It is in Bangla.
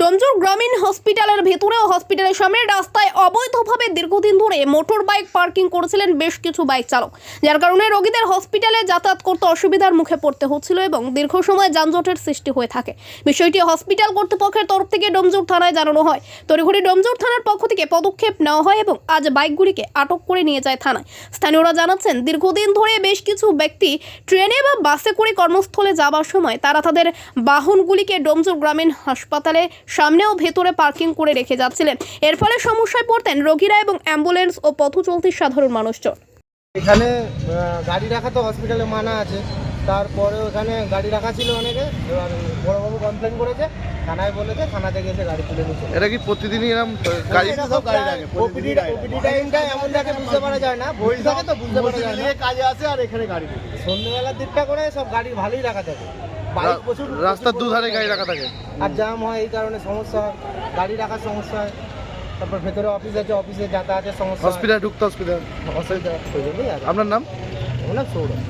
ডোমজুর গ্রামীণ হসপিটালের ভেতরে ও হসপিটালের সামনে রাস্তায় অবৈধভাবে দীর্ঘদিন ধরে মোটর বাইক পার্কিং করেছিলেন বেশ কিছু বাইক চালক। যার কারণে রোগীদের হসপিটালে যাতায়াত করতে অসুবিধার মুখে পড়তে হচ্ছিল এবং দীর্ঘ সময় যানজটের সৃষ্টি হয়ে থাকে। বিষয়টি হসপিটাল কর্তৃপক্ষের তরফ থেকে ডোমজুর থানায় জানানো হয়। তড়িঘড়ি ডোমজুর থানার পক্ষ থেকে পদক্ষেপ নেওয়া হয় এবং আজ বাইকগুলিকে আটক করে নিয়ে যায় থানায়। স্থানীয়রা জানাচ্ছেন, দীর্ঘদিন ধরে বেশ কিছু ব্যক্তি ট্রেনে বা বাসে করে কর্মস্থলে যাবার সময় তারা তাদের বাহনগুলিকে ডোমজুর গ্রামীণ হাসপাতালে সামনেও ভেতরে পার্কিং করে রেখে যাচ্ছিলেন। এর ফলে সমস্যায় পড়তেন রোগীরা এবং অ্যাম্বুলেন্স ও পথ চলতি সাধারণ মানুষজন। এখানে গাড়ি রাখা তো হসপিটালে মানা আছে। তারপরেও এখানে গাড়ি রাখা ছিল অনেকে। এবার বড়বাবু কমপ্লেন করেছে থানায় বলেছে থানা থেকে এসে গাড়ি তুলে নিচ্ছে এটা কি প্রতিদিনই এরকম গাড়ি গাড়ি ওপিডি টাইমটা এমন থাকে বুঝতে পারা যায় না। বই থাকে তো বুঝতে পারা যায় না। কাজে আসে আর এখানে গাড়ি সন্ধ্যেবেলার দিকটা করে সব গাড়ি ভালোই রাখা থাকে। রাস্তার দুধারে গাড়ি রাখা থাকে। আর জ্যাম হয় এই কারণে সমস্যা হয় গাড়ি রাখার সমস্যা হয় তারপর ভেতরে অফিস আছে অফিসে যাতায়াতের সমস্যা। হসপিটাল ঢুকতে অসুবিধা অসুবিধা আপনার নাম? আপনার নাম সৌরভ।